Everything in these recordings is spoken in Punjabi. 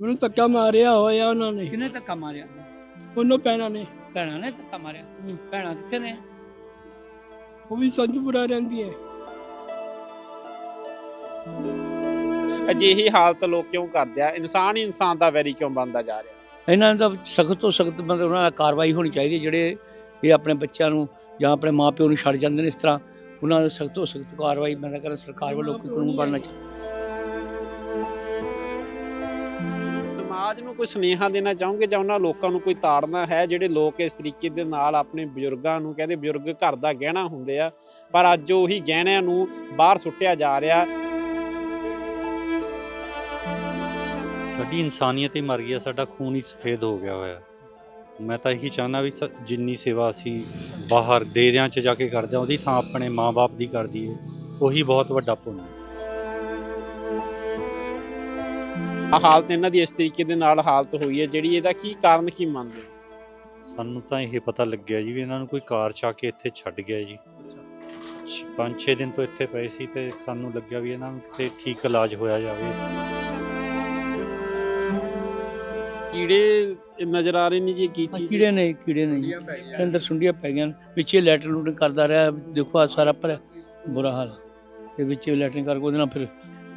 ਉਹਨੂੰ ਧੱਕਾ ਮਾਰਿਆ ਹੋਇਆ ਉਹਨਾਂ ਨੇ। ਕਿਹਨੇ ਧੱਕਾ ਮਾਰਿਆ? ਉਹਨੋਂ ਪੈਣਾ ਨੇ। ਭੈਣਾਂ ਨੇ ਧੱਕਾ ਮਾਰਿਆ? ਭੈਣਾਂ ਕਿੱਥੇ ਨੇ? ਉਹ ਵੀ ਸੰਜਪੁਰਾ ਰਹਿੰਦੀ ਹੈ। ਅਜਿਹੀ ਹਾਲਤ ਲੋਕ ਕਿਉਂ ਕਰਦੇ ਆ? ਇਨਸਾਨ ਹੀ ਇਨਸਾਨ ਦਾ ਵੈਰੀ ਕਿਉਂ ਬਣਦਾ ਜਾ ਰਿਹਾ? ਇਹਨਾਂ ਦਾ ਸਖਤ ਤੋਂ ਸਖਤ ਮਤਲਬ ਉਹਨਾਂ ਨਾਲ ਕਾਰਵਾਈ ਹੋਣੀ ਚਾਹੀਦੀ ਹੈ ਜਿਹੜੇ ਇਹ ਆਪਣੇ ਬੱਚਿਆਂ ਨੂੰ ਜਾਂ ਆਪਣੇ ਮਾਪਿਓ ਨੂੰ ਛੱਡ ਜਾਂਦੇ ਨੇ ਇਸ ਤਰ੍ਹਾਂ। ਉਹਨਾਂ ਨੂੰ ਸਖਤ ਤੋਂ ਸਖਤ ਕਾਰਵਾਈ ਮੈਂ ਕਹਿੰਦਾ ਸਰਕਾਰ ਵੱਲੋਂ ਕੋਈ ਕਾਨੂੰਨ ਬਣਨਾ ਚਾਹੀਦਾ। ਸਮਾਜ ਨੂੰ ਕੋਈ ਸੁਨੇਹਾ ਦੇਣਾ ਚਾਹੋਗੇ ਜਾਂ ਉਹਨਾਂ ਲੋਕਾਂ ਨੂੰ ਕੋਈ ਤਾੜਨਾ ਹੈ? ਜਿਹੜੇ ਲੋਕ ਇਸ ਤਰੀਕੇ ਦੇ ਨਾਲ ਆਪਣੇ ਬਜ਼ੁਰਗਾਂ ਨੂੰ ਕਹਿੰਦੇ ਬਜ਼ੁਰਗ ਘਰ ਦਾ ਗਹਿਣਾ ਹੁੰਦੇ ਆ, ਪਰ ਅੱਜ ਉਹੀ ਗਹਿਣਿਆਂ ਨੂੰ ਬਾਹਰ ਸੁੱਟਿਆ ਜਾ ਰਿਹਾ। ਸਾਡੀ ਇਨਸਾਨੀਅਤ ਹੀ ਮਰ ਗਈ ਹੈ ਸਾਡਾ ਖੂਨ ਹੀ ਸਫੇਦ ਹੋ ਗਿਆ ਹੋਇਆ। ਮੈਂ ਤਾਂ ਇਹੀ ਚਾਹੁੰਦਾ ਵੀ ਜਿੰਨੀ ਸੇਵਾ ਅਸੀਂ ਬਾਹਰ ਡੇਰਿਆਂ 'ਚ ਜਾ ਕੇ ਕਰਦੇ ਹਾਂ ਉਹਦੀ ਥਾਂ ਆਪਣੇ ਮਾਪੇ ਦੀ ਕਰਦੀ ਦਈਏ। ਉਹੀ ਬਹੁਤ ਵੱਡਾ ਪੁੰਨ ਹੈ। ਆ ਹਾਲਤ ਇਹਨਾਂ ਦੀ ਇਸ ਤਰੀਕੇ ਦੇ ਨਾਲ ਹਾਲਤ ਹੋਈ ਹੈ ਜਿਹੜੀ ਇਹਦਾ ਕੀ ਕਾਰਨ ਕੀ ਮੰਨਦੇ ਹੋ? ਸਾਨੂੰ ਤਾਂ ਇਹ ਪਤਾ ਲੱਗਿਆ ਜੀ ਵੀ ਇਹਨਾਂ ਨੂੰ ਕੋਈ ਕਾਰ ਚਾ ਕੇ ਇੱਥੇ ਛੱਡ ਗਿਆ ਜੀ 5-6 ਦਿਨ ਤੋਂ ਇੱਥੇ ਪਏ ਸੀ ਤੇ ਸਾਨੂੰ ਲੱਗਿਆ ਵੀ ਇਹਨਾਂ ਨੂੰ ਕਿਤੇ ਠੀਕ ਇਲਾਜ ਹੋਇਆ ਜਾਵੇ ਕੀੜੇ ਨਜ਼ਰ ਆ ਰਹੇ ਨੇ ਜੀ ਇਹ ਕੀ ਚੀਜ਼ ਕੀੜੇ ਨੇ ਕੀੜੇ ਨੇ ਜੀ ਅੰਦਰ ਸੁੰਡੀਆਂ ਪੈ ਗਈਆਂ। ਵਿੱਚੇ ਲੈਟਰ ਲੂਟਰ ਕਰਦਾ ਰਿਹਾ ਦੇਖੋ ਆ ਸਾਰਾ ਪਰ ਬੁਰਾ ਹਾਲ ਤੇ ਵਿੱਚੇ ਲੈਟਰਿੰਗ ਕਰਕੇ ਉਹਦੇ ਨਾਲ ਫਿਰ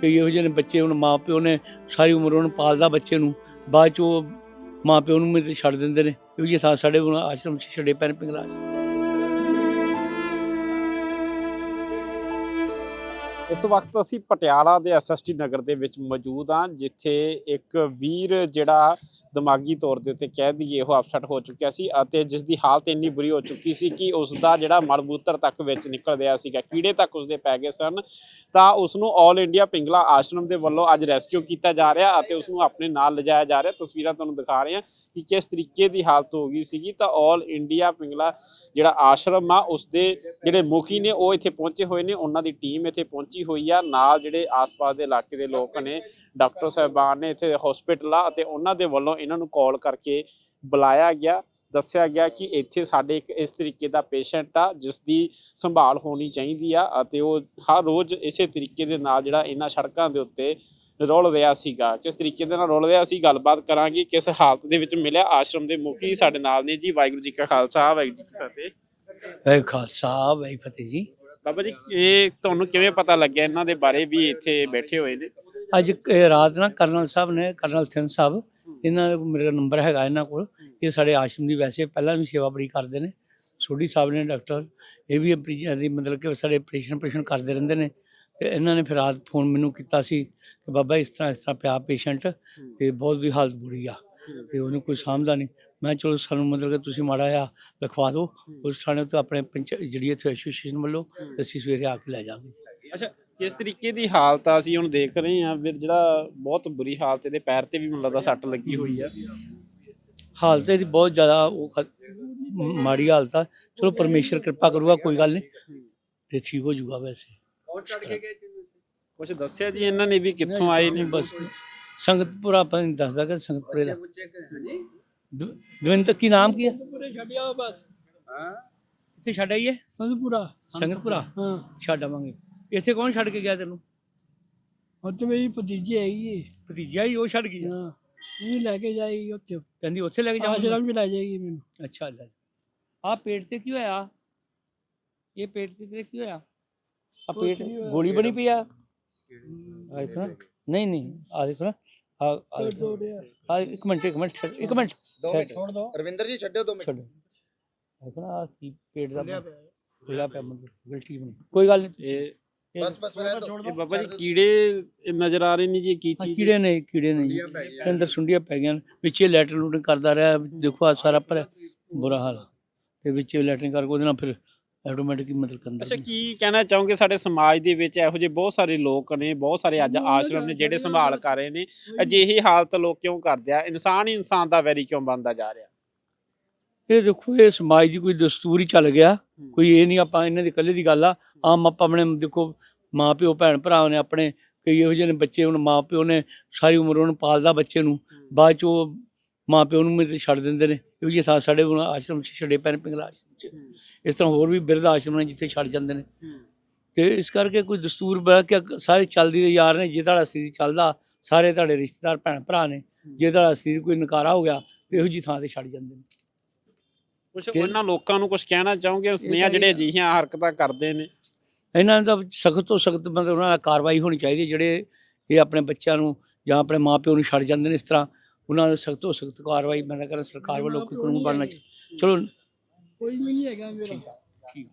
ਕਈ ਇਹੋ ਜਿਹੇ ਨੇ ਬੱਚੇ ਹੁਣ ਮਾਂ ਪਿਓ ਨੇ ਸਾਰੀ ਉਮਰ ਉਹਨੂੰ ਪਾਲਦਾ ਬੱਚੇ ਨੂੰ। ਬਾਅਦ ਚ ਉਹ ਮਾਂ ਪਿਓ ਨੂੰ ਮੇਰੇ ਛੱਡ ਦਿੰਦੇ ਨੇ। ਇਹੋ ਜਿਹੇ ਥਾਂ ਸਾਡੇ ਹੁਣ ਆਸ਼ਰਮ 'ਚ ਛੱਡੇ ਪੈਣ ਪਿੰਗਲਾ ਇਸ ਵਕਤ ਅਸੀਂ ਪਟਿਆਲਾ ਦੇ ਐਸਐਸਟੀ ਨਗਰ ਦੇ ਵਿੱਚ ਮੌਜੂਦ ਹਾਂ, ਜਿੱਥੇ ਇੱਕ ਵੀਰ ਜਿਹੜਾ ਦਿਮਾਗੀ ਤੌਰ ਦੇ ਉੱਤੇ ਕਹਿ ਦਈਏ ਉਹ ਅਪਸੈਟ ਹੋ ਚੁੱਕਿਆ ਸੀ ਅਤੇ ਜਿਸ ਦੀ ਹਾਲਤ ਇੰਨੀ ਬੁਰੀ ਹੋ ਚੁੱਕੀ ਸੀ ਕਿ ਉਸ ਦਾ ਜਿਹੜਾ ਮਲਮੂਤਰ ਤੱਕ ਵਿੱਚ ਨਿਕਲ ਰਿਹਾ ਸੀਗਾ, ਕੀੜੇ ਤੱਕ ਉਸਦੇ ਪੈ ਗਏ ਸਨ, ਤਾਂ ਉਸ ਨੂੰ ਆਲ ਇੰਡੀਆ ਪਿੰਗਲਾ ਆਸ਼ਰਮ ਦੇ ਵੱਲੋਂ ਅੱਜ ਰੈਸਕਿਊ ਕੀਤਾ ਜਾ ਰਿਹਾ ਅਤੇ ਉਸ ਨੂੰ ਆਪਣੇ ਨਾਲ ਲਿਜਾਇਆ ਜਾ ਰਿਹਾ। ਤਸਵੀਰਾਂ ਤੁਹਾਨੂੰ ਦਿਖਾ ਰਹੇ ਹਾਂ ਕਿ ਕਿਸ ਤਰੀਕੇ ਦੀ ਹਾਲਤ ਹੋ ਗਈ ਸੀਗੀ। ਤਾਂ ਆਲ ਇੰਡੀਆ ਪਿੰਗਲਾ ਜਿਹੜਾ ਆਸ਼ਰਮ ਆ ਉਸ ਦੇ ਜਿਹੜੇ ਮੁਖੀ ਨੇ, ਉਹ ਇੱਥੇ ਪਹੁੰਚੇ ਹੋਏ ਨੇ। ਉਹਨਾਂ ਦੀ ਟੀਮ ਇੱਥੇ ਪਹੁੰਚੀ ਹੋਈ ਆ। ਨਾਲ ਜਿਹੜੇ ਆਸ-ਪਾਸ ਦੇ ਇਲਾਕੇ ਦੇ ਲੋਕ ਨੇ, ਡਾਕਟਰ ਸਾਹਿਬਾਨ ਨੇ ਇੱਥੇ ਹਸਪੀਟਲ ਆ ਅਤੇ ਉਹਨਾਂ ਦੇ ਵੱਲੋਂ ਇਹਨਾਂ ਨੂੰ ਕਾਲ ਕਰਕੇ ਬੁਲਾਇਆ ਗਿਆ, ਦੱਸਿਆ ਗਿਆ ਕਿ ਇੱਥੇ ਸਾਡੇ ਇੱਕ ਇਸ ਤਰੀਕੇ ਦਾ ਪੇਸ਼ੈਂਟ ਆ, ਜਿਸ ਦੀ ਸੰਭਾਲ ਹੋਣੀ ਚਾਹੀਦੀ ਆ ਅਤੇ ਉਹ ਹਰ ਰੋਜ਼ ਇਸੇ ਤਰੀਕੇ ਦੇ ਨਾਲ ਜਿਹੜਾ ਇਹਨਾਂ ਸੜਕਾਂ ਦੇ ਉੱਤੇ ਰੋਲ ਰਿਹਾ ਸੀਗਾ। ਕਿਸ ਤਰੀਕੇ ਦੇ ਨਾਲ ਰੋਲ ਰਿਹਾ ਸੀ, ਗੱਲਬਾਤ ਕਰਾਂਗੇ। ਕਿਸ ਹਾਲਤ ਦੇ ਵਿੱਚ ਮਿਲਿਆ, ਆਸ਼ਰਮ ਦੇ ਮੁਖੀ ਸਾਡੇ ਨਾਲ ਨੇ ਜੀ। ਵਾਹਿਗੁਰੂ ਜੀ ਕਾ ਖਾਲਸਾ, ਵਾਹਿਗੁਰੂ ਜੀ ਕੀ ਫਤਿਹ। ਵਾਹਿਗੁਰੂ ਖਾਲਸਾ ਵਾਹਿ ਫਤਿਹ ਜੀ। ਬਾਬਾ ਜੀ ਇਹ ਤੁਹਾਨੂੰ ਕਿਵੇਂ ਪਤਾ ਲੱਗਿਆ? ਇਹਨਾਂ ਦੇ ਬਾਰੇ ਵੀ ਇੱਥੇ ਬੈਠੇ ਹੋਏ ਨੇ। ਅੱਜ ਇਹ ਰਾਤ ਨਾ ਕਰਨਲ ਸਾਹਿਬ ਨੇ ਕਰਨਲ ਸਿੰਘ ਸਾਹਿਬ ਇਹਨਾਂ ਦਾ ਮੇਰਾ ਨੰਬਰ ਹੈਗਾ ਇਹਨਾਂ ਕੋਲ। ਇਹ ਸਾਡੇ ਆਸ਼ਰਮ ਦੀ ਵੈਸੇ ਪਹਿਲਾਂ ਵੀ ਸੇਵਾ ਬੜੀ ਕਰਦੇ ਨੇ। ਸੋਢੀ ਸਾਹਿਬ ਨੇ ਡਾਕਟਰ ਇਹ ਵੀ ਆਪਰੇਸ਼ਨ ਦੀ ਮਤਲਬ ਕਿ ਸਾਡੇ ਆਪਰੇਸ਼ਨ ਆਪਰੇਸ਼ਨ ਕਰਦੇ ਰਹਿੰਦੇ ਨੇ। ਤੇ ਇਹਨਾਂ ਨੇ ਫਿਰ ਰਾਤ ਫੋਨ ਮੈਨੂੰ ਕੀਤਾ ਸੀ ਕਿ ਬਾਬਾ ਇਸ ਤਰ੍ਹਾਂ ਇਸ ਤਰ੍ਹਾਂ ਪਿਆ ਪੇਸ਼ੈਂਟ ਤੇ ਬਹੁਤ ਦੀ ਹਾਲਤ ਬੁਰੀ ਆ। ਤੇ ਉਹਨੂੰ ਕੋਈ ਸਾਂਭਦਾ ਨਹੀਂ। ਮੈਂ ਚਲੋ ਸਾਨੂੰ ਮਤਲਬ ਕਿ ਤੁਸੀਂ ਮਾੜਾ ਜਿਹਾ ਲਿਖਵਾ ਦਿਓ। ਉਸ ਥਾਣੇ ਤੋਂ ਆਪਣੇ ਪੰਚ ਜਿਹੜੀ ਇੱਥੇ ਐਸੋਸੀਏਸ਼ਨ ਵੱਲੋਂ ਤੇ ਅਸੀਂ ਸਵੇਰੇ ਆ ਕੇ ਲੈ ਜਾਵਾਂਗੇ। ਅੱਛਾ ਕਿਸ ਤਰੀਕੇ ਦੀ ਹਾਲਤ ਆ ਅਸੀਂ ਹੁਣ ਦੇਖ ਰਹੇ ਹਾਂ ਫਿਰ ਜਿਹੜਾ ਬਹੁਤ ਬੁਰੀ ਹਾਲਤ ਇਹਦੇ ਪੈਰ ਤੇ ਵੀ ਮੈਨੂੰ ਲੱਗਦਾ ਸੱਟ ਲੱਗੀ ਹੋਈ ਆ। ਹਾਲਤ ਇਹਦੀ ਬਹੁਤ ਜ਼ਿਆਦਾ ਉਹ ਖ- ਮ- ਮਾੜੀ ਹਾਲਤ ਆ। ਚਲੋ ਪਰਮੇਸ਼ਰ ਕਿਰਪਾ ਕਰੂਗਾ ਕੋਈ ਗੱਲ ਨਹੀਂ। ਤੇ ਠੀਕ ਹੋ ਜਾਊਗਾ ਵੈਸੇ। ਕੁਝ ਦੱਸਿਆ ਜੀ ਇਹਨਾਂ ਨੇ ਵੀ ਕਿੱਥੋਂ ਆਏ ਨੇ? ਬਸ। ਸੰਗਤਪੁਰਾ ਆਪਾਂ ਨਹੀਂ ਦੱਸਦਾ ਕਿ ਸੰਗਤਪੁਰੇ ਦਾ। ਦ- ਦਵਿੰਦਰ ਕੀ ਨਾਮ ਕੀ ਹੈ? ਪੂਰੇ ਛੱਡਿਆ ਬਸ। ਇੱਥੇ ਛੱਡ ਆਈਏ? ਸੰਜਪੁਰਾ ਸੰਗਤਪੁਰਾ? ਹਾਂ। ਛੱਡ ਆਵਾਂਗੇ। ਇੱਥੇ ਕੌਣ ਛੱਡ ਕੇ ਗਿਆ ਤੈਨੂੰ? ਉੱਥੇ ਮੇਰੀ ਭਤੀਜੀ ਹੈਗੀ ਏ। ਭਤੀਜਾ ਹੀ ਉਹ ਛੱਡ ਗਈ ਹਾਂ? ਉਹ ਵੀ ਲੈ ਕੇ ਜਾਏਗੀ ਉੱਥੇ। ਕਹਿੰਦੀ ਉੱਥੇ ਲੈ ਕੇ ਜਾਵਾਂਗੇ। ਆਸ਼ਰਮ ਵੀ ਲੈ ਜਾਏਗੀ ਮੈਨੂੰ। ਅੱਛਾ ਲੈ ਆ ਪੇਟ ਤੇ ਕੀ ਹੋਇਆ? ਇਹ ਪੇਟ ਤੇ ਤੇਰੇ ਕੀ ਹੋਇਆ? ਆ ਕੁਛ ਪੇਟ ਨਹੀਂ ਹੋਇਆ। ਗੋਲੀ ਬਣੀ ਪਈ ਆ? ਆ ਦੇਖੋ ਨਾ। ਨਹੀਂ ਨਹੀਂ ਆ ਦੇਖੋ ਨਾ ਆ ਆ ਦੇਖੋ। ਆ। ਇੱਕ ਮਿੰਟ ਇੱਕ ਮਿੰਟ ਛੱਡ- ਇੱਕ ਮਿੰਟ। ਦੋ ਮਿੰਟ ਛੱਡ। ਛੋੜ ਦੋ। ਰਵਿੰਦਰ ਜੀ ਛੱਡਿਓ ਦੋ ਮਿੰਟ। ਛੱਡੋ। ਦੇਖੋ ਨਾ ਆਹ ਕੀ ਪੇਟ ਦਾ ਖੁੱਲਾ ਪਿਆ ਮਤਲਬ ਗਲਤੀ ਬਣੀ ਕੋਈ ਗੱਲ ਨਹੀਂ। ਇਹ ਇਹ- ਬਸ ਬਸ ਰਹਿਣ ਦਿਓ। ਇਹ ਬਾਬਾ ਜੀ ਕੀੜੇ ਨਜ਼ਰ ਆ ਰਹੇ ਨੇ ਜੀ ਇਹ ਕੀ ਚੀਜ਼ ਕੀੜੇ ਨੇ ਕੀੜੇ ਨੇ ਜੀ। ਇਹਦੇ ਅੰਦਰ ਸੁੰਡੀਆਂ ਪੈ ਗਈਆਂ ਨੇ। ਵਿੱਚੇ ਲੈਟਰ ਲੂਟਰ ਕਰਦਾ ਰਿਹਾ। ਦੇਖੋ ਆ ਸਾਰਾ ਪਰ ਬੁਰਾ ਹਾਲ ਤੇ ਵਿੱਚੇ ਲੈਟਰਿੰਗ ਕਰਕੇ ਉਹਦੇ ਨਾਲ ਫਿਰ ਆਟੋਮੈਟਿਕ ਮਤਲਬ ਕੰਦਰ ਅੱਛਾ ਕੀ ਕਹਿਣਾ ਚਾਹੋਗੇ? ਸਾਡੇ ਸਮਾਜ ਦੇ ਵਿੱਚ ਇਹੋ ਜਿਹੇ ਬਹੁਤ ਸਾਰੇ ਲੋਕ ਨੇ ਬਹੁਤ ਸਾਰੇ ਅੱਜ ਆਸ਼ਰਮ ਨੇ ਜਿਹੜੇ ਸੰਭਾਲ ਕਰ ਰਹੇ ਨੇ। ਅਜਿਹੀ ਹਾਲਤ ਲੋਕ ਕਿਉਂ ਕਰਦੇ ਆ? ਇਨਸਾਨ ਹੀ ਇਨਸਾਨ ਦਾ ਵੈਰੀ ਕਿਉਂ ਬਣਦਾ ਜਾ ਰਿਹਾ? ਇਹ ਦੇਖੋ ਇਹ ਸਮਾਜ ਦੀ ਕੋਈ ਦਸਤੂਰ ਹੀ ਚੱਲ ਗਿਆ। ਕੋਈ ਇਹ ਨਹੀਂ ਆਪਾਂ ਇਹਨਾਂ ਦੀ ਇਕੱਲੇ ਦੀ ਗੱਲ ਆ। ਆਮ ਆਪਾਂ ਆਪਣੇ ਦੇਖੋ ਮਾਂ ਪਿਓ ਭੈਣ ਭਰਾ ਨੇ ਆਪਣੇ ਕਈ ਇਹੋ ਜਿਹੇ ਨੇ ਬੱਚੇ ਹੁਣ ਮਾਂ ਪਿਓ ਨੇ ਸਾਰੀ ਉਮਰ ਉਹਨੂੰ ਪਾਲਦਾ ਬੱਚੇ ਨੂੰ। ਬਾਅਦ ਚ ਉਹ ਮਾਂ ਪਿਓ ਨੂੰ ਮੇਰੇ ਛੱਡ ਦਿੰਦੇ ਨੇ ਇਹੋ ਜਿਹੇ ਥਾਂ ਸਾਡੇ ਹੁਣ ਆਸ਼ਰਮ ਚ ਛੱਡੇ ਪੈਣ ਪਿੰਗਲਾ ਆਸ਼ਰਮ ਚ। ਇਸ ਤਰ੍ਹਾਂ ਹੋਰ ਵੀ ਬਿਰਧ ਆਸ਼ਰਮ ਨੇ ਜਿੱਥੇ ਛੱਡ ਜਾਂਦੇ ਨੇ। ਤੇ ਇਸ ਕਰਕੇ ਕੋਈ ਦਸਤੂਰ ਬਣਾ ਕੇ ਸਾਰੇ ਚੱਲਦੀ ਦੇ ਯਾਰ ਨੇ ਜੇ ਤੁਹਾਡਾ ਸਰੀਰ ਚੱਲਦਾ ਸਾਰੇ ਤੁਹਾਡੇ ਰਿਸ਼ਤੇਦਾਰ ਭੈਣ ਭਰਾ ਨੇ ਜੇ ਤੁਹਾਡਾ ਸਰੀਰ ਕੋਈ ਨਕਾਰਾ ਹੋ ਗਿਆ ਤੇ ਇਹੋ ਜੀ ਥਾਂ ਤੇ ਛੱਡ ਜਾਂਦੇ ਨੇ। ਕੁਝ ਉਹਨਾਂ ਲੋਕਾਂ ਨੂੰ ਕੁਝ ਕਹਿਣਾ ਚਾਹੋਗੇ? ਸੁਨੇਹਾ ਜਿਹੜੇ ਅਜਿਹੀਆਂ ਹਰਕਤਾਂ ਕਰਦੇ ਨੇ। ਇਹਨਾਂ ਦਾ ਸਖਤ ਤੋਂ ਸਖਤ ਮਤਲਬ ਉਹਨਾਂ ਨਾਲ ਕਾਰਵਾਈ ਹੋਣੀ ਚਾਹੀਦੀ ਹੈ ਜਿਹੜੇ ਇਹ ਆਪਣੇ ਬੱਚਿਆਂ ਨੂੰ ਜਾਂ ਆਪਣੇ ਮਾਪਿਓ ਨੂੰ ਛੱਡ ਜਾਂਦੇ ਨੇ ਇਸ ਤਰ੍ਹਾਂ। ਉਹਨਾਂ ਨੂੰ ਸਖਤ ਤੋਂ ਸਖਤ ਕਾਰਵਾਈ ਮੈਂ ਕਹਿੰਦਾ ਸਰਕਾਰ ਵੱਲੋਂ ਕੋਈ ਕਾਨੂੰਨ ਬਣਨਾ ਚਾਹੀਦਾ। ਚਲੋ। ਕੋਈ ਵੀ ਨਹੀਂ ਹੈਗਾ ਮੇਰਾ। ਠੀਕ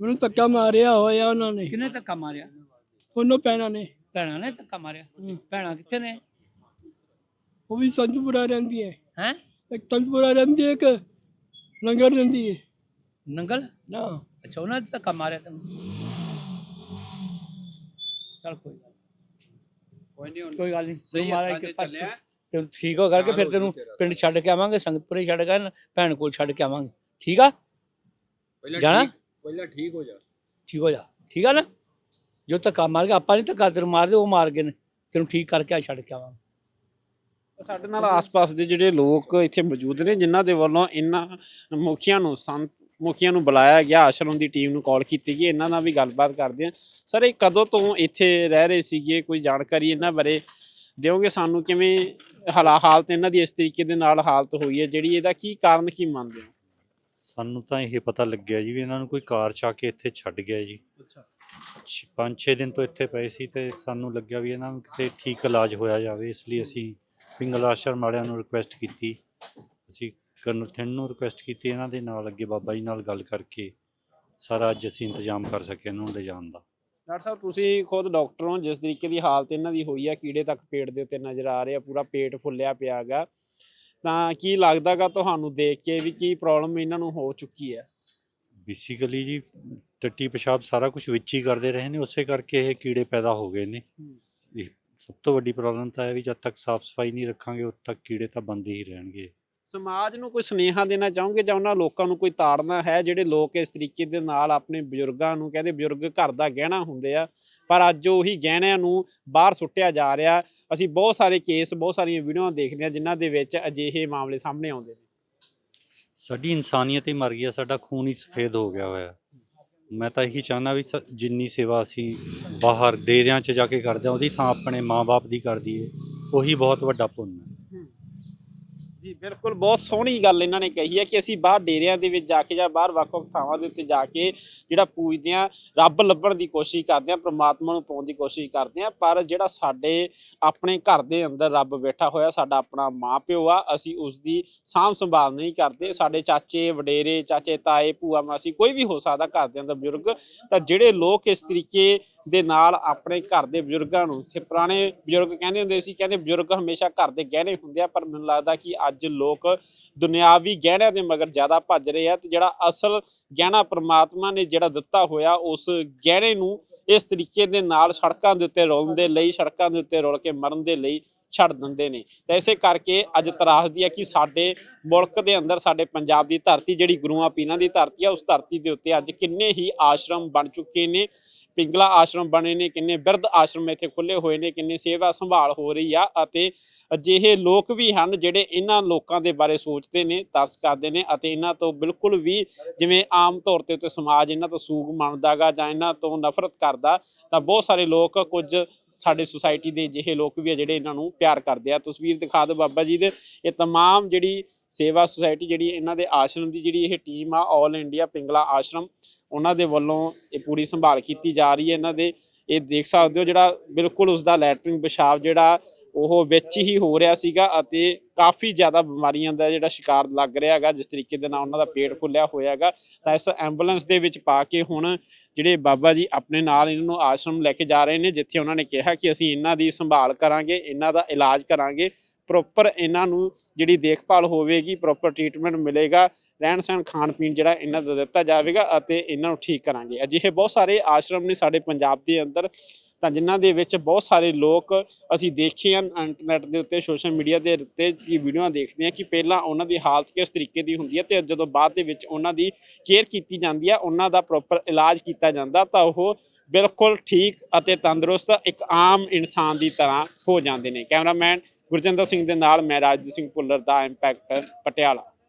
ਮੈਨੂੰ ਧੱਕਾ ਮਾਰਿਆ ਹੋਇਆ ਉਹਨਾਂ ਨੇ। ਕਿਨੇ ਧੱਕਾ ਮਾਰਿਆ? ਉਹਨੋਂ ਪੈਣਾ ਨੇ। ਭੈਣਾਂ ਨੇ ਧੱਕਾ ਮਾਰਿਆ? ਭੈਣਾਂ ਕਿੱਥੇ ਨੇ? ਉਹ ਵੀ ਸੰਤਪੁਰਾ ਰਹਿੰਦੀ ਹੈ। ਹੈ? ਇੱਕ ਸੰਤਪੁਰਾ ਰਹਿੰਦੀ ਹੈ ਇੱਕ ਲੰਗਰ ਰਹਿੰਦੀ ਹੈ। ਨੰਗਲ? ਨਾ। ਅੱਛਾ ਉਹਨਾਂ ਨੇ ਧੱਕਾ ਮਾਰਿਆ ਤੈਨੂੰ ਚਲ ਕੋਈ ਗੱਲ ਕੋਈ ਨਹੀਂ ਕੋਈ ਗੱਲ ਨਹੀਂ ਸਹੀ ਮਹਾਰਾਜ ਹੱਥਾਂ ਤੈਨੂੰ ਠੀਕ ਹੋ ਕਰਕੇ ਫਿਰ ਤੈਨੂੰ ਪਿੰਡ ਛੱਡ ਕੇ ਆਵਾਂਗੇ ਸੰਗਤਪੁਰੇ ਛੱਡ ਕੇ ਭੈਣ ਕੋਲ ਛੱਡ ਕੇ ਆਵਾਂਗੇ। ਠੀਕ ਆ? ਪਹਿਲਾਂ ਜਾਣਾ? ਪਹਿਲਾਂ ਠੀਕ ਹੋ ਜਾ। ਠੀਕ ਹੋ ਜਾ। ਠੀਕ ਆ ਨਾ? ਜੋ ਧੱਕਾ ਮਾਰ ਕੇ ਆਪਾਂ ਨਹੀਂ ਧੱਕਾ ਤੈਨੂੰ ਮਾਰਦੇ ਉਹ ਮਾਰ ਗਏ ਨੇ। ਤੈਨੂੰ ਠੀਕ ਕਰਕੇ ਆ ਛੱਡ ਕੇ ਆਵਾਂਗੇ। ਸਾਡੇ ਨਾਲ ਆਸ-ਪਾਸ ਦੇ ਜਿਹੜੇ ਲੋਕ ਇੱਥੇ ਮੌਜੂਦ ਨੇ ਜਿਨ੍ਹਾਂ ਦੇ ਵੱਲੋਂ ਇਹਨਾਂ ਮੁਖੀਆਂ ਨੂੰ ਸੰਤ ਮੁਖੀਆਂ ਨੂੰ ਬੁਲਾਇਆ ਗਿਆ ਆਸ਼ਰਮ ਦੀ ਟੀਮ ਨੂੰ ਕਾਲ ਕੀਤੀ ਗਈ ਇਹਨਾਂ ਨਾਲ ਵੀ ਗੱਲਬਾਤ ਕਰਦੇ ਹਾਂ। ਸਰ ਇਹ ਕਦੋਂ ਤੋਂ ਇੱਥੇ ਰਹਿ ਰਹੇ ਸੀਗੇ? ਕੋਈ ਜਾਣਕਾਰੀ ਇਹਨਾਂ ਬਾਰੇ ਦਿਓਗੇ ਸਾਨੂੰ? ਕਿਵੇਂ ਹਾਲਾ ਹਾਲਤ ਇਹਨਾਂ ਦੀ ਇਸ ਤਰੀਕੇ ਦੇ ਨਾਲ ਹਾਲਤ ਹੋਈ ਹੈ ਜਿਹੜੀ ਇਹਦਾ ਕੀ ਕਾਰਨ ਕੀ ਮੰਨਦੇ ਹੋ? ਸਾਨੂੰ ਤਾਂ ਇਹ ਪਤਾ ਲੱਗਿਆ ਜੀ ਵੀ ਇਹਨਾਂ ਨੂੰ ਕੋਈ ਕਾਰ ਚਾ ਕੇ ਇੱਥੇ ਛੱਡ ਗਿਆ ਜੀ। ਅੱਛਾ। 5-6 ਦਿਨ ਤੋਂ ਇੱਥੇ ਪਏ ਸੀ ਤੇ ਸਾਨੂੰ ਲੱਗਿਆ ਵੀ ਇਹਨਾਂ ਨੂੰ ਕਿਤੇ ਠੀਕ ਇਲਾਜ ਹੋਇਆ ਜਾਵੇ ਇਸ ਲਈ ਅਸੀਂ ਪਿੰਗਲ ਆਸ਼ਰਮ ਵਾਲਿਆਂ ਨੂੰ ਰਿਕੁਐਸਟ ਕੀਤੀ। ਅਸੀਂ ਕਰਨਲ ਥਿੰਨ ਨੂੰ ਰਿਕੁਐਸਟ ਕੀਤੀ ਇਹਨਾਂ ਦੇ ਨਾਲ ਅੱਗੇ ਬਾਬਾ ਜੀ ਨਾਲ ਗੱਲ ਕਰਕੇ ਸਾਰਾ ਅੱਜ ਅਸੀਂ ਇੰਤਜ਼ਾਮ ਕਰ ਸਕੇ ਇਹਨਾਂ ਨੂੰ ਲਿਜਾਣ ਦਾ। ਡਾਕਟਰ ਸਾਹਿਬ ਤੁਸੀਂ ਖੁਦ ਡਾਕਟਰ ਹੋ ਜਿਸ ਤਰੀਕੇ ਦੀ ਹਾਲਤ ਇਹਨਾਂ ਦੀ ਹੋਈ ਹੈ ਕੀੜੇ ਤੱਕ ਪੇਟ ਦੇ ਉੱਤੇ ਨਜ਼ਰ ਆ ਰਿਹਾ ਪੂਰਾ ਪੇਟ ਫੁੱਲਿਆ ਪਿਆਗਾ ਤਾਂ ਕੀ ਲੱਗਦਾਗਾ ਤੁਹਾਨੂੰ ਦੇਖ ਕੇ ਵੀ ਕੀ ਪ੍ਰੋਬਲਮ ਇਹਨਾਂ ਨੂੰ ਹੋ ਚੁੱਕੀ ਹੈ ਬੇਸਿਕਲੀ ਜੀ ਟੱਟੀ ਪਿਸ਼ਾਬ ਸਾਰਾ ਕੁਝ ਵਿੱਚ ਹੀ ਕਰਦੇ ਰਹੇ ਨੇ ਉਸੇ ਕਰਕੇ ਇਹ ਕੀੜੇ ਪੈਦਾ ਹੋ ਗਏ ਨੇ। ਇਹ ਸਭ ਤੋਂ ਵੱਡੀ ਪ੍ਰੋਬਲਮ ਤਾਂ ਹੈ ਵੀ ਜਦ ਤੱਕ ਸਾਫ਼ ਸਫ਼ਾਈ ਨਹੀਂ ਰੱਖਾਂਗੇ ਉਦ ਤੱਕ ਕੀੜੇ ਤਾਂ ਬੰਦੇ ਹੀ ਰਹਿਣਗੇ। ਸਮਾਜ ਨੂੰ ਕੋਈ ਸੁਨੇਹਾ ਦੇਣਾ ਚਾਹੋਗੇ ਜਾਂ ਉਹਨਾਂ ਲੋਕਾਂ ਨੂੰ ਕੋਈ ਤਾੜਨਾ ਹੈ ਜਿਹੜੇ ਲੋਕ ਇਸ ਤਰੀਕੇ ਦੇ ਨਾਲ ਆਪਣੇ ਬਜ਼ੁਰਗਾਂ ਨੂੰ ਕਹਿੰਦੇ ਬਜ਼ੁਰਗ ਘਰ ਦਾ ਗਹਿਣਾ ਹੁੰਦੇ ਆ, ਪਰ ਅੱਜ ਉਹੀ ਗਹਿਣਿਆਂ ਨੂੰ ਬਾਹਰ ਸੁੱਟਿਆ ਜਾ ਰਿਹਾ। ਅਸੀਂ ਬਹੁਤ ਸਾਰੇ ਕੇਸ ਬਹੁਤ ਸਾਰੀਆਂ ਵੀਡੀਓਆਂ ਦੇਖਦੇ ਹਾਂ ਜਿਨ੍ਹਾਂ ਦੇ ਵਿੱਚ ਅਜਿਹੇ ਮਾਮਲੇ ਸਾਹਮਣੇ ਆਉਂਦੇ ਨੇ। ਸਾਡੀ ਇਨਸਾਨੀਅਤ ਹੀ ਮਰ ਗਈ ਹੈ ਸਾਡਾ ਖੂਨ ਹੀ ਸਫੇਦ ਹੋ ਗਿਆ ਹੋਇਆ। ਮੈਂ ਤਾਂ ਇਹੀ ਚਾਹੁੰਦਾ ਵੀ ਸ- ਜਿੰਨੀ ਸੇਵਾ ਅਸੀਂ ਬਾਹਰ ਡੇਰਿਆਂ 'ਚ ਜਾ ਕੇ ਕਰਦੇ ਹਾਂ, ਉਹਦੀ ਥਾਂ ਆਪਣੇ ਮਾਪੇ ਦੀ ਕਰ ਦਈਏ। ਉਹੀ ਬਹੁਤ ਵੱਡਾ ਪੁੰਨ ਹੈ। ਜੀ, ਬਿਲਕੁਲ ਬਹੁਤ ਸੋਹਣੀ ਗੱਲ ਇਹਨਾਂ ਨੇ ਕਹੀ ਹੈ ਕਿ ਅਸੀਂ ਬਾਹਰ ਡੇਰਿਆਂ ਦੇ ਵਿੱਚ ਜਾ ਕੇ ਜਾਂ ਬਾਹਰ ਵੱਖ-ਵੱਖ ਥਾਵਾਂ ਦੇ ਉੱਤੇ ਜਾ ਕੇ ਜਿਹੜਾ ਪੂਜਦੇ ਆ ਰੱਬ ਲੱਭਣ ਦੀ ਕੋਸ਼ਿਸ਼ ਕਰਦੇ ਆ ਪ੍ਰਮਾਤਮਾ ਨੂੰ ਪਾਉਣ ਦੀ ਕੋਸ਼ਿਸ਼ ਕਰਦੇ ਆ ਪਰ ਜਿਹੜਾ ਸਾਡੇ ਆਪਣੇ ਘਰ ਦੇ ਅੰਦਰ ਰੱਬ ਬੈਠਾ ਹੋਇਆ, ਸਾਡਾ ਆਪਣਾ ਮਾਪਿਓ ਆ, ਅਸੀਂ ਉਸ ਦੀ ਸਾਂਭ ਸੰਭਾਲ ਨਹੀਂ ਕਰਦੇ, ਸਾਡੇ ਚਾਚੇ, ਵਡੇਰੇ, ਚਾਚੇ, ਤਾਏ, ਭੂਆ, ਮਾਸੀ, ਕੋਈ ਵੀ ਹੋ ਸਕਦਾ ਘਰ ਦੇ ਅੰਦਰ ਬਜ਼ੁਰਗ, ਤਾਂ ਜਿਹੜੇ ਲੋਕ ਇਸ ਤਰੀਕੇ ਦੇ ਨਾਲ ਆਪਣੇ ਘਰ ਦੇ ਬਜ਼ੁਰਗਾਂ ਨੂੰ, ਸੇ ਪੁਰਾਣੇ ਬਜ਼ੁਰਗ ਕਹਿੰਦੇ ਹੁੰਦੇ ਸੀ, ਕਹਿੰਦੇ ਬਜ਼ੁਰਗ ਹਮੇਸ਼ਾ ਘਰ ਦੇ ਗਹਿਣੇ ਹੁੰਦੇ ਆ, ਪਰ ਮੈਨੂੰ ਲੱਗਦਾ ਕਿ ਅੱਜ ਅੱਜ ਲੋਕ ਦੁਨਿਆਵੀ ਗਹਿਣਿਆਂ ਦੇ ਮਗਰ ਜ਼ਿਆਦਾ ਭੱਜ ਰਹੇ ਆ ਤੇ ਜਿਹੜਾ ਅਸਲ ਗਹਿਣਾ ਪ੍ਰਮਾਤਮਾ ਨੇ ਜਿਹੜਾ ਦਿੱਤਾ ਹੋਇਆ, ਉਸ ਗਹਿਣੇ ਨੂੰ ਇਸ ਤਰੀਕੇ ਦੇ ਨਾਲ ਸੜਕਾਂ ਦੇ ਉੱਤੇ ਰੋਲਣ ਦੇ ਲਈ, ਸੜਕਾਂ ਦੇ ਉੱਤੇ ਰੋਲ ਕੇ ਮਰਨ ਦੇ ਲਈ ਛੱਡ ਦਿੰਦੇ ਨੇ। ਤਾਂ ਇਸੇ ਕਰਕੇ ਅੱਜ ਤਰਾਸਦੀ ਹੈ ਕਿ ਸਾਡੇ ਮੁਲਕ ਦੇ ਅੰਦਰ, ਸਾਡੇ ਪੰਜਾਬ ਦੀ ਧਰਤੀ ਜਿਹੜੀ ਗੁਰੂਆਂ ਪੀਰਾਂ ਦੀ ਧਰਤੀ ਆ, ਉਸ ਧਰਤੀ ਦੇ ਉੱਤੇ ਅੱਜ ਕਿੰਨੇ ਹੀ ਆਸ਼ਰਮ ਬਣ ਚੁੱਕੇ ਨੇ। ਪਿੰਗਲਾ ਆਸ਼ਰਮ ਬਣੇ ਨੇ, ਕਿੰਨੇ ਬਿਰਧ ਆਸ਼ਰਮ ਇੱਥੇ ਖੁੱਲੇ ਹੋਏ ਨੇ, ਕਿੰਨੇ ਸੇਵਾ ਸੰਭਾਲ ਹੋ ਰਹੀ ਆ ਅਤੇ ਅਜਿਹੇ ਲੋਕ ਵੀ ਹਨ ਜਿਹੜੇ ਇਹਨਾਂ ਲੋਕਾਂ ਦੇ ਬਾਰੇ ਸੋਚਦੇ ਨੇ, ਤਰਸ ਕਰਦੇ ਨੇ ਅਤੇ ਇਹਨਾਂ ਤੋਂ ਬਿਲਕੁਲ ਵੀ ਜਿਵੇਂ ਆਮ ਤੌਰ ਤੇ ਉੱਤੇ ਸਮਾਜ ਇਹਨਾਂ ਤੋਂ ਸੂਗ ਮੰਨਦਾਗਾ ਜਾਂ ਇਹਨਾਂ ਤੋਂ ਨਫ਼ਰਤ ਕਰਦਾ, ਤਾਂ ਬਹੁਤ ਸਾਰੇ ਲੋਕ ਕੁਝ ਸਾਡੇ ਸੁਸਾਇਟੀ ਦੇ ਅਜਿਹੇ ਲੋਕ ਵੀ ਆ ਜਿਹੜੇ ਇਹਨਾਂ ਨੂੰ ਪਿਆਰ ਕਰਦੇ ਆ ਤਸਵੀਰ ਦਿਖਾ ਦਿਓ ਬਾਬਾ ਜੀ ਦੇ ਇਹ तमाम ਜਿਹੜੀ ਸੇਵਾ ਸੁਸਾਇਟੀ ਜਿਹੜੀ ਇਹਨਾਂ ਦੇ ਆਸ਼ਰਮ ਦੀ ਜਿਹੜੀ ਇਹ ਟੀਮ ਆ 올 ਇੰਡੀਆ ਪਿੰਗਲਾ ਆਸ਼ਰਮ ਉਹਨਾਂ ਦੇ ਵੱਲੋਂ ਇਹ ਪੂਰੀ ਸੰਭਾਲ ਕੀਤੀ ਜਾ ਰਹੀ ਹੈ ਇਹਨਾਂ ਦੇ ਇਹ ਦੇਖ ਸਕਦੇ ਹੋ ਜਿਹੜਾ ਬਿਲਕੁਲ ਉਸ ਦਾ ਲੈਟਰਿੰਗ ਪਿਸ਼ਾਬ ਜਿਹੜਾ ਉਹ ਵਿੱਚ ਹੀ ਹੋ ਰਿਹਾ ਸੀਗਾ ਅਤੇ ਕਾਫੀ ਜ਼ਿਆਦਾ ਬਿਮਾਰੀਆਂ ਦਾ ਜਿਹੜਾ ਸ਼ਿਕਾਰ ਲੱਗ ਰਿਹਾ ਹੈਗਾ, ਜਿਸ ਤਰੀਕੇ ਦੇ ਨਾਲ ਉਹਨਾਂ ਦਾ ਪੇਟ ਫੁੱਲਿਆ ਹੋਇਆ ਹੈਗਾ। ਤਾਂ ਇਸ ਐਂਬੂਲੈਂਸ ਦੇ ਵਿੱਚ ਪਾ ਕੇ ਹੁਣ ਜਿਹੜੇ ਬਾਬਾ ਜੀ ਆਪਣੇ ਨਾਲ ਇਹਨਾਂ ਨੂੰ ਆਸ਼ਰਮ ਲੈ ਕੇ ਜਾ ਰਹੇ ਨੇ, ਜਿੱਥੇ ਉਹਨਾਂ ਨੇ ਕਿਹਾ ਕਿ ਅਸੀਂ ਇਹਨਾਂ ਦੀ ਸੰਭਾਲ ਕਰਾਂਗੇ, ਇਹਨਾਂ ਦਾ ਇਲਾਜ ਕਰਾਂਗੇ, ਪ੍ਰੋਪਰ ਇਹਨਾਂ ਨੂੰ ਜਿਹੜੀ ਦੇਖਭਾਲ ਹੋਵੇਗੀ, ਪ੍ਰੋਪਰ ਟ੍ਰੀਟਮੈਂਟ ਮਿਲੇਗਾ, ਰਹਿਣ ਸਹਿਣ, ਖਾਣ ਪੀਣ ਜਿਹੜਾ ਇਹਨਾਂ ਦਾ ਦਿੱਤਾ ਜਾਵੇਗਾ ਅਤੇ ਇਹਨਾਂ ਨੂੰ ਠੀਕ ਕਰਾਂਗੇ। ਅਜਿਹੇ ਬਹੁਤ ਸਾਰੇ ਆਸ਼ਰਮ ਨੇ ਸਾਡੇ ਪੰਜਾਬ ਦੇ ਅੰਦਰ ਤਾਂ ਜਿਨ੍ਹਾਂ ਦੇ ਵਿੱਚ ਬਹੁਤ ਸਾਰੇ ਲੋਕ ਅਸੀਂ ਦੇਖੇ ਹਨ ਇੰਟਰਨੈਟ ਦੇ ਉੱਤੇ ਸੋਸ਼ਲ ਮੀਡੀਆ ਦੇ ਉੱਤੇ ਕੀ ਵੀਡੀਓਆਂ ਦੇਖਦੇ ਹਾਂ ਕਿ ਪਹਿਲਾਂ ਉਹਨਾਂ ਦੀ ਹਾਲਤ ਕਿਸ ਤਰੀਕੇ ਦੀ ਹੁੰਦੀ ਹੈ ਤੇ ਜਦੋਂ ਬਾਅਦ ਦੇ ਵਿੱਚ ਉਹਨਾਂ ਦੀ ਕੇਅਰ ਕੀਤੀ ਜਾਂਦੀ ਹੈ, ਉਹਨਾਂ ਦਾ ਪ੍ਰੋਪਰ ਇਲਾਜ ਕੀਤਾ ਜਾਂਦਾ ਤਾਂ ਉਹ ਬਿਲਕੁਲ ਠੀਕ ਅਤੇ ਤੰਦਰੁਸਤ ਇੱਕ ਆਮ ਇਨਸਾਨ ਦੀ ਤਰ੍ਹਾਂ ਹੋ ਜਾਂਦੇ ਨੇ। ਕੈਮਰਾਮੈਨ ਗੁਰਜਿੰਦਰ ਸਿੰਘ ਦੇ ਨਾਲ ਮੈਂ ਰਾਜਜੀਤ ਸਿੰਘ ਭੁੱਲਰ ਦਾ ਇੰਪੈਕਟ ਪਟਿਆਲਾ।